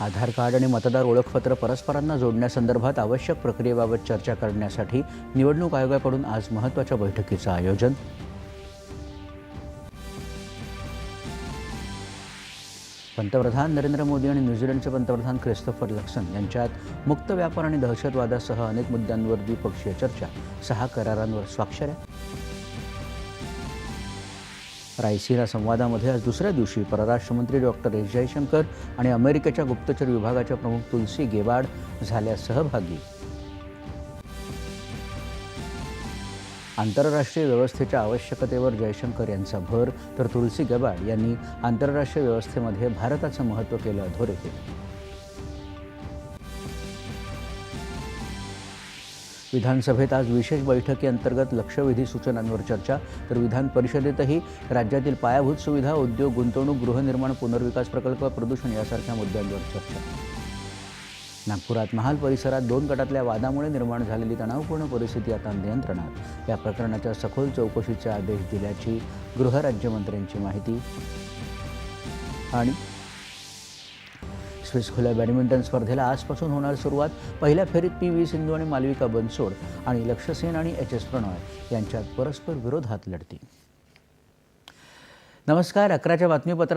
आधार card आणि मतदार ओळखपत्र परस्परांना जोडण्यासंदर्भात आवश्यक प्रक्रियेबाबत चर्चा करण्यासाठी निवडणूक आयोगाकडून आज महत्त्वाच्या बैठकीचं आयोजन. पंतप्रधान नरेंद्र मोदी आणि न्यूझीलंडचे पंतप्रधान क्रिस्तोफर लक्सन यांच्यात मुक्त व्यापार आणि दहशतवादासह अनेक मुद्द्यांवर द्विपक्षीय चर्चा. सहा करारांवर स्वाक्षऱ्या रायसिना संवादामध्ये आज दुसऱ्या दिवशी परराष्ट्र मंत्री डॉक्टर एस. जयशंकर आणि अमेरिकेच्या गुप्तचर विभागाच्या प्रमुख तुलसी गेवाड झाल्या सहभागी. आंतरराष्ट्रीय व्यवस्थेच्या आवश्यकतेवर जयशंकर यांचा भर तर तुलसी गेबाड यांनी आंतरराष्ट्रीय व्यवस्थेमध्ये भारताचं महत्त्व केलं अधोरेखित. विधानसभेत आज विशेष बैठकीअंतर्गत लक्षवेधी सूचनांवर चर्चा. तर विधान परिषदेतही राज्यातील पायाभूत सुविधा उद्योग गुंतवणूक गृहनिर्माण पुनर्विकास प्रकल्प प्रदूषण यासारख्या मुद्द्यांवर चर्चा. नागपुरात महाल परिसरात दोन गटातल्या वादामुळे निर्माण झालेली तणावपूर्ण परिस्थिती आता नियंत्रणात. या प्रकरणाच्या सखोल चौकशीचे आदेश दिल्याची गृहराज्यमंत्र्यांची माहिती. आणि स्विस खुल्या बॅडमिंटन स्पर्धेला आजपासून होणार सुरुवात. पहिल्या फेरीत पी व्ही सिंधू आणि मालविका बनसोड आणि लक्ष्य सेन आणि एच एस प्रणॉय यांच्यात परस्पर विरोधात लढती. नमस्कार अकराच्या बातमीपत्रात